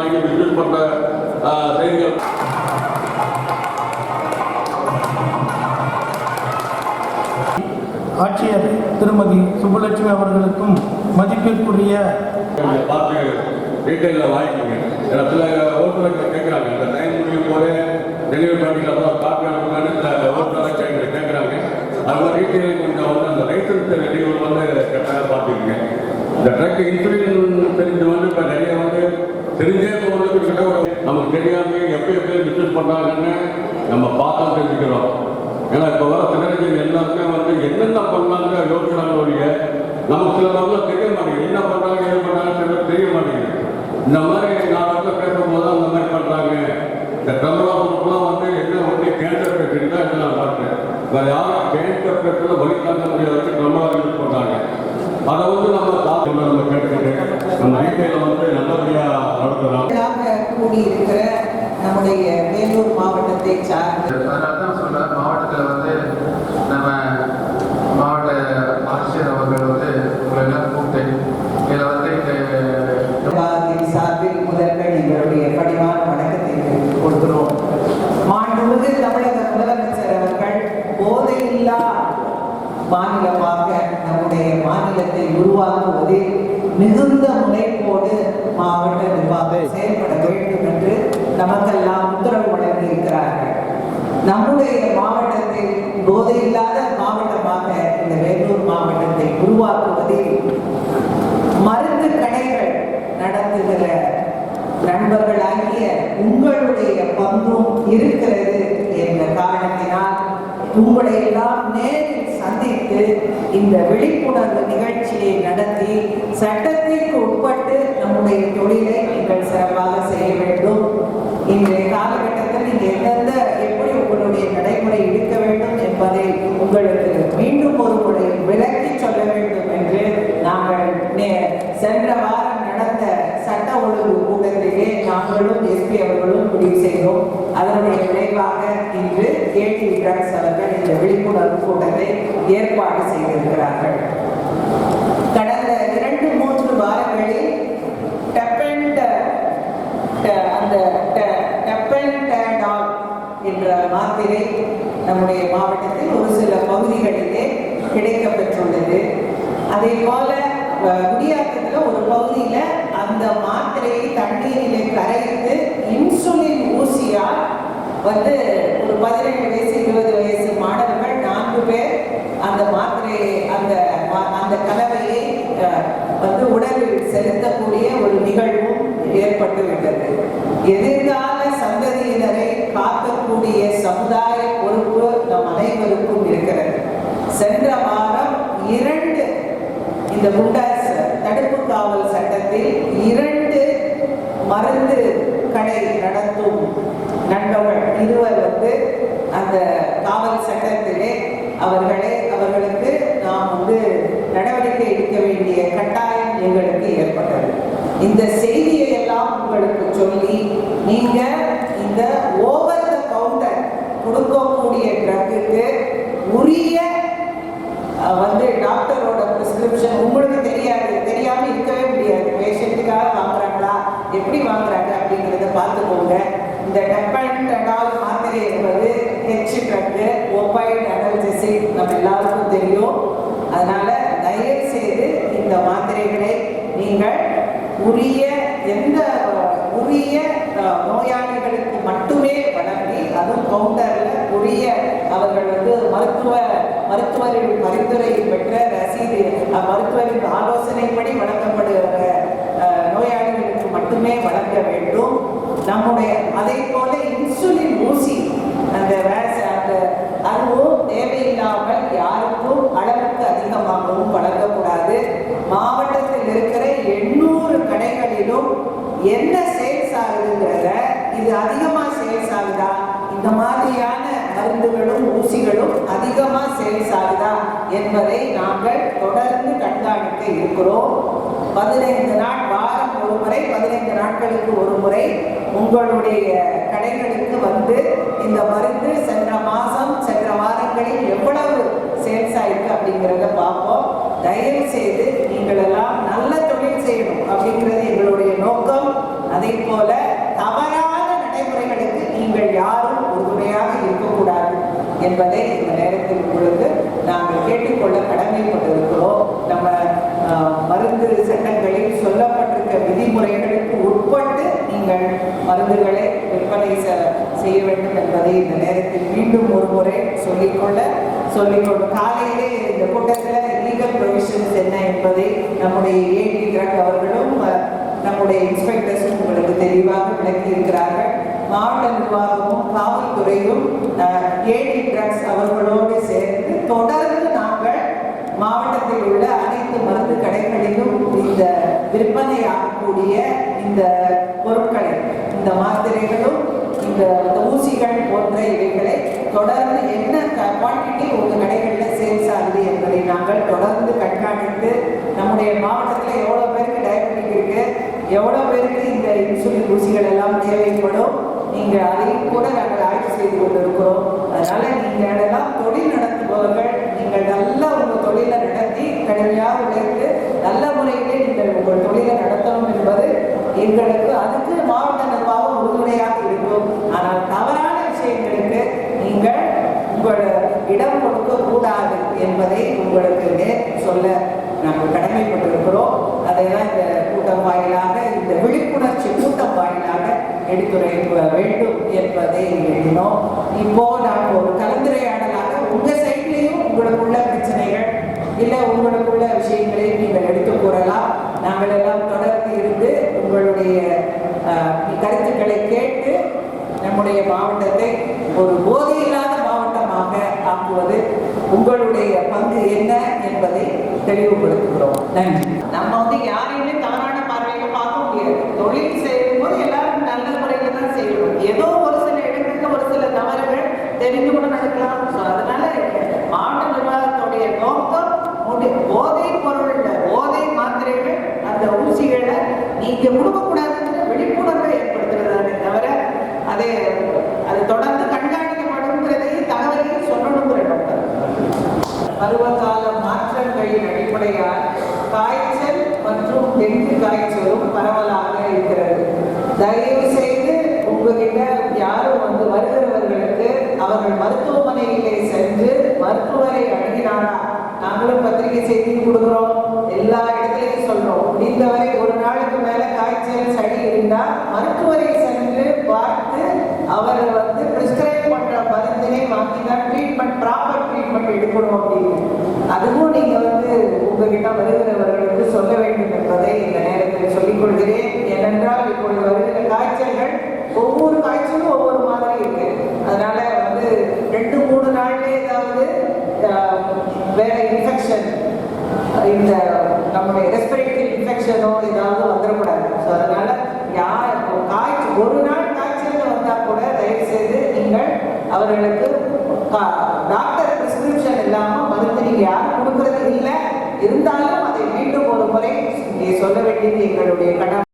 வாங்கி பண்ற ஆஹ், செய்திகள். ஆட்சியர் திருமதி சுப்புலட்சுமி அவர்களுக்கும் மதிப்பிற்குரிய பார்த்து ரீட்டைலில் வாங்கிக்கோங்க. ஏன்னா சில ஓட்டுநர்கள் கேட்குறாங்க இந்த டைம் முடியும் போதே டெலிவரி பண்ணிட்டு அப்புறம் காப்பி அனுப்புங்கன்னு ஓட்டுநர் கேட்குறாங்க. அது மாதிரி ரீட்டைல் கொஞ்சம் வந்து அந்த லைசன்ஸ் ரெடியூல் வந்து கரெக்டாக பார்த்துக்கோங்க. இந்த ட்ரக் இன்சூரன்ஸ் தெரிஞ்சு வந்து இப்போ நிறைய வந்து தெரிஞ்சே கிட்ட ஒரு நமக்கு தெரியாம எப்படி எப்படி பிஸ்னஸ் பண்ணுறாங்கன்னு நம்ம பார்த்தா தெரிஞ்சுக்கிறோம். ஏன்னா இப்போ வர சிலர்கள் எல்லாருமே வந்து என்னென்ன பண்ணாங்க யோசனை ஒழிய நமக்கு சில தெரிய மாட்டேங்குது. என்ன பண்ணுறாங்க ஏது பண்றாங்க தெரிய மாட்டேங்குது. இந்த மாதிரி நான் வந்து பேசும்போது அந்த மாதிரி பண்றாங்க இந்த தமிழகத்துக்குலாம் வந்து என்ன வந்து கேன்சர் பேஷண்ட் தான் என்ன நான் பார்த்தேன் வேற யாரும் கேன்சர் பேஷண்ட்ல வழி தாங்க முடியாத வச்சு தமிழகம் யூஸ் பண்றாங்க அதை வந்து நம்ம தாக்கம் நம்ம கேட்டுக்கிட்டு நம்ம ரீட்டைல வந்து நல்லபடியா நடத்தலாம் நாங்க கூடியிருக்கிற நம்முடைய வேலூர் மாவட்டத்தை சார்ந்த அதனால தான் சொல்றேன் மாவட்டத்தில் வந்து நம்ம மாவட்ட ஆட்சியர் அவர்கள் வந்து உங்களை எல்லாம் கூப்பிட்டு இதில் வந்து இந்த நிர்வாகத்தின் சார்பில் முதல்கள் எங்களுடைய பணிவான வணக்கத்தை தெரிவித்துக் கொள்கிறோம் மாண்புமிகு தமிழக முதலமைச்சர் அவர்கள் போதையில்லா மாநிலமாக நம்முடைய மாநிலத்தை உருவாக்குவதில் மிகுந்த முனைப்போடு மாவட்ட நிர்வாகம் செயல்பட வேண்டும் என்று நமக்கெல்லாம் உத்தரவு வழங்கியிருக்கிறார்கள். நம்முடைய மாவட்டத்தில் போதையில்லாத மாவட்டமாக இந்த வேலூர் மாவட்டத்தை உருவாக்குவதில் மருந்து கடைகள் நடத்துகிற நண்பர்களாகிய உங்களுடைய பங்கும் இருக்கிறது என்ற காரணத்தினால் உங்களை எல்லாம் நேரில் சந்தித்து இந்த விழிப்புணர்வு நிகழ்ச்சியை நடத்தி சட்டத்திற்கு உட்பட்டு நம்முடைய தொழிலை நீங்கள் சிறப்பாக செய்ய வேண்டும். இன்றைய காலகட்டத்தில் நீங்கள் எந்தெந்த எப்படி உங்களுடைய நடைமுறை இருக்க வேண்டும் என்பதை உங்களுக்கு மீண்டும் ஒரு முறை விளக்கி சொல்ல வேண்டும் என்று நாங்கள் சென்ற வாரம் நடந்த சட்ட ஒழுங்கு கூட்டத்திலே நாங்களும் எஸ்பி அவர்களும் முடிவு செய்தோம். அதனுடைய இன்று கேடி அவர்கள் இந்த விழிப்புணர்வு கூட்டத்தை ஏற்பாடு செய்திருக்கிறார்கள். கடந்த இரண்டு மூன்று வாரங்களில் டெப்பண்ட் அந்த டெப்பன்டால் என்ற மாத்திரை நம்முடைய மாவட்டத்தில் ஒரு சில பகுதிகளிலே கிடைக்கப்பெற்றுள்ளது. அதே போல அஹ், குடியாத்தத்தில் ஒரு பகுதியில் அந்த மாத்திரையை தண்ணீரிலே கரைத்து இன்சுலின் ஊசியால் வந்து ஒரு பதினேழு வயசு இருபது வயசு மாணவர்கள் நான்கு பேர் அந்த மாத்திரையை அந்த அந்த கலவையை வந்து உடலில் செலுத்தக்கூடிய ஒரு நிகழ்வும் ஏற்பட்டு விட்டது. எதிர்கால சந்ததியினரை காக்கக்கூடிய சமுதாய பொறுப்பு நம் அனைவருக்கும் இருக்கிறது. சென்ற வாரம் இரண்டு இந்த குண்டாஸ் தடுப்பு காவல் சட்டத்தில் இரண்டு மருந்து கடை நடத்தும் நண்பர்கள் இருவர் வந்து அந்த காவல் சட்டத்திலே அவர்களே அவர்களுக்கு நாம் வந்து நடவடிக்கை எடுக்க வேண்டிய கட்டாயம் எங்களுக்கு ஏற்பட்டது. இந்த செய்தியை எல்லாம் உங்களுக்கு சொல்லி நீங்க இந்த ஓவர் த கவுண்டர் கொடுக்கக்கூடிய ட்ரக்குக்கு உரிய அஹ், வந்து டாக்டரோட பிரிஸ்கிரிப்ஷன் உங்களுக்கு தெரியாது தெரியாம இருக்கவே முடியாது பேஷண்ட்டுக்காக வாங்குறாங்களா எப்படி வாங்குறாங்க அப்படிங்கிறத பார்த்துக்கோங்க இந்த டெப்பன்டால் மாத்திரை என்பது ஹெச் ட்ரக்கு ஓபைட் அனல்ஜெசிக் நம்ம எல்லாருக்கும் தெரியும். அதனால தயவு செய்து இந்த மாத்திரைகளை நீங்கள் உரிய எந்த உரிய நோயாளிகளுக்கு மட்டுமே வழங்கி அதுவும் கவுண்டரில் உரிய அவர்கள் வந்து மருத்துவ மருத்துவரின் பரிந்துரை பெற்ற ரசீது மருத்துவரின் ஆலோசனைப்படி வழங்கப்படுகிற நோயாளிகளுக்கு மட்டுமே வழங்க வேண்டும். நம்முடைய அதே போல இன்சுலின் ஊசி அந்த வேச அந்த அதுவும் தேவையில்லாமல் யாருக்கும் அளவுக்கு அதிகமாகவும் வழங்கக்கூடாது. மாவட்டத்தில் இருக்கிற எண்ணூறு கடைகளிலும் என்ன சேல்ஸ் ஆகுதுங்கிறத இது அதிகமா சேல்ஸ் ஆகுதா? இந்த மாதிரியான மருந்துகளும் ஊசிகளும் அதிகமா சேல்ஸ் ஆகுதா என்பதை நாங்கள் தொடர்ந்து கண்காணிக்க இருக்கிறோம். பதினைந்து நாள் ஒரு முறை பதினைந்து நாட்களுக்கு ஒரு முறை உங்களுடைய கடைகளுக்கு வந்து இந்த மருந்து சென்ற மாதம் சென்ற வாரங்களில் எவ்வளவு சேல்ஸ் ஆயிருக்கு அப்படிங்கிறத பார்ப்போம். தயவு செய்து நீங்கள் எல்லாம் நல்ல தொழில் செய்யணும் அப்படிங்கிறது எங்களுடைய நோக்கம். அதே போல தவறான நடைமுறைகளுக்கு நீங்கள் யாரும் உறுதுணையாக இருக்கக்கூடாது என்பதை இந்த நேரத்தில் பொழுது நாங்கள் கேட்டுக்கொள்ள கடமைப்பட்டிருக்கிறோம். நம்ம மருந்து சட்டங்களில் சொல்லப்பட்ட இருக்கிற விதிமுறைகளுக்கு உட்பட்டு நீங்கள் மருந்துகளை விற்பனை செய்ய வேண்டும் என்பதை இந்த நேரத்தில் மீண்டும் ஒரு முறை சொல்லிக்கொள்ள சொல்லிக்கொண்டு காலையிலே இந்த கூட்டத்தில் லீகல் ப்ரொவிஷன்ஸ் என்ன என்பதை நம்முடைய ஏடி கிரக் அவர்களும் நம்முடைய இன்ஸ்பெக்டர்ஸும் உங்களுக்கு தெளிவாக விளக்கி மாவட்ட நிர்வாகமும் காவல்துறையும் ஏடி ட்ரக்ஸ் அவர்களோடு சேர்ந்து தொடர்ந்து மாவட்டத்தில் உள்ள அனைத்து மருந்து கடைகளிலும் இந்த விற்பனையாகக்கூடிய இந்த பொருட்களை இந்த மாத்திரைகளும் இந்த ஊசிகள் போன்ற இவைகளை தொடர்ந்து என்ன குவான்டிட்டி உங்கள் கடைகளில் சேல்ஸ் ஆகுது என்பதை நாங்கள் தொடர்ந்து கண்காணித்து நம்முடைய மாவட்டத்தில் எவ்வளோ பேருக்கு டயபெட்டிக் இருக்கு எவ்வளோ பேருக்கு இந்த இன்சுலின் ஊசிகள் எல்லாம் தேவைப்படும் நீங்கள் அதையும் கூட நாங்கள் ஆய்வு செய்து கொண்டிருக்கிறோம். அதனால நீங்கள் எல்லாம் தொழில் நடத்துபவர்கள் நீங்கள் நல்ல உங்கள் தொழிலை நடத்தி கடுமையாக உழைத்து நல்ல முறையிலே நீங்கள் உங்கள் தொழிலை நடத்தணும் என்பது எங்களுக்கு அதுக்கு மாவட்ட நிர்வாகம் உறுதுணையாக இருக்கும். ஆனால் தவறான விஷயங்களுக்கு நீங்கள் உங்கள் இடம் கொடுக்க கூடாது என்பதை உங்களுக்கு நேர் சொல்ல நாங்கள் கடமைப்பட்டிருக்கிறோம். அதை தான் இந்த கூட்டம் வாயிலாக இந்த விழிப்புணர்ச்சி கூட்டம் வாயிலாக எடுத்துரைக்க வேண்டும் என்பதை எழுதினோம் இப்போ நாங்கள் ஒரு கலந்துரையாடலாக உங்கள் சைடு உங்களுக்குள்ள பிரச்சனைகள் இல்லை உங்களுக்குள்ள விஷயங்களை நீங்கள் எடுத்து கூறலாம். நாங்கள் எல்லாம் தொடர்ந்து இருந்து உங்களுடைய கருத்துக்களை கேட்டு நம்முடைய மாவட்டத்தை ஒரு போதை இல்லாத மாவட்டமாக ஆக்குவது உங்களுடைய பங்கு என்ன என்பதை தெளிவுபடுத்துகிறோம். நன்றி. நம்ம வந்து யாரையுமே தவறான பார்வையில பார்க்க முடியாது. தொழில் செய்யும் போது எல்லாரும் நல்ல முறையில தான் செய்யணும். ஏதோ ஒரு சில இடங்களுக்கு ஒரு சில தவறுகள் தெரிந்து கூட நடக்கலாம். அதனால மாவட்ட நிர்வாகத்துடைய நோக்கம் போதை பொருள் போதை மாத்திரைகள் அந்த ஊசிகளை நீங்க கொடுக்கக்கூடாதுங்கிற விழிப்புணர்வை ஏற்படுத்துறதானே தவிர அதை அது தொடர்ந்து கண்காணிக்கப்படுங்கிறதையும் தகவலையும் சொல்லணுங்கிற டாக்டர் பருவகால மாற்றங்களின் அடிப்படையால் காய்ச்சல் மற்றும் டெங்கு காய்ச்சலும் பரவலாக இருக்கிறது. தயவு செய்து உங்ககிட்ட யாரும் வந்து வருகிறவர்களுக்கு அவர்கள் மருத்துவமனையிலே சென்று மருத்துவரை அணுகினாரா? நாங்களும் பத்திரிகை செய்தி கொடுக்குறோம். எல்லா இடத்துலையும் சொல்றோம். முடிந்தவரை ஒரு நாளுக்கு மேல காய்ச்சல் சளி இருந்தா மருத்துவரை சென்று பார்த்து அவர் வந்து பிரிஸ்கிரைப் பண்ற மருந்தினை வாங்கி தான் ட்ரீட்மெண்ட் ப்ராப்பர் ட்ரீட்மெண்ட் எடுக்கணும் அப்படின்னு அதுவும் நீங்க வந்து உங்ககிட்ட வருகிறவர்களுக்கு சொல்ல வேண்டும் என்பதை இந்த நேரத்தில் சொல்லிக் கொள்கிறேன் ஏனென்றால் இப்பொழுது வருகிற காய்ச்சல்கள் ஒவ்வொரு காய்ச்சலும் ஒவ்வொரு மாதிரி இருக்கு அதனால வந்து ரெண்டு மூணு நாள்ல ஏதாவது அஹ், வேற இன்ஃபெக்ஷன் இந்த நம்முடைய ரெஸ்பிரேட்டரி இன்ஃபெக்ஷனோ ஏதாவது வந்துடக்கூடாது ஸோ அதனால யார் காய்ச்சல் ஒரு நாள் காய்ச்சல் வந்தால் கூட தயவு செய்து நீங்கள் அவர்களுக்கு டாக்டர் பிரிஸ்கிரிப்ஷன் இல்லாமல் மருந்து நீங்கள் யாரும் கொடுக்கறது இல்லை. இருந்தாலும் அதை மீண்டும் ஒரு முறை நீ சொல்ல வேண்டியது எங்களுடைய கடமை.